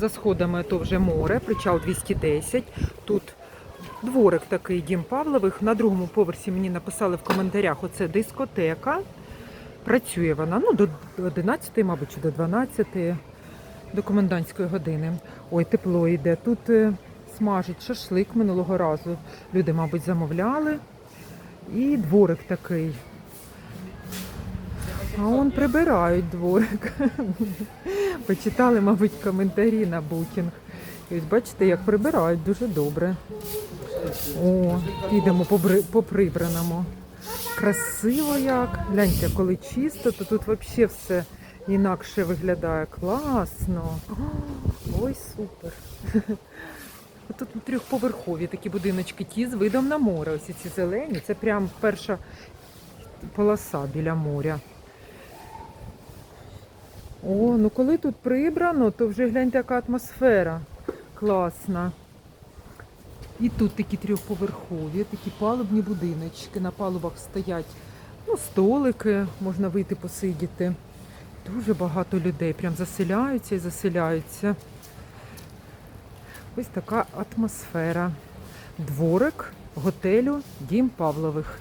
За сходами то вже море, причал 210. Тут дворик такий дім Павлових. На другому поверсі мені написали в коментарях, оце дискотека. Працює вона ну, до 11, мабуть, чи до 12, до комендантської години. Ой, тепло йде. Тут е, смажить шашлик минулого разу. Люди, мабуть, замовляли. І дворик такий. А он прибирають дворик. Почитали, мабуть, коментарі на букінг. І ось бачите, як прибирають дуже добре. О, підемо по, по прибраному. Красиво як. Гляньте, коли чисто, то тут взагалі все інакше виглядає. Класно. Ой, супер. Тут трьохповерхові такі будиночки, ті з видом на море. Ось ці зелені. Це прям перша полоса біля моря. О, ну коли тут прибрано, то вже гляньте, яка атмосфера класна. І тут такі трьохповерхові, такі палубні будиночки. На палубах стоять ну, столики, можна вийти посидіти. Дуже багато людей прям заселяються і заселяються. Ось така атмосфера. Дворик готелю Дім Павлових.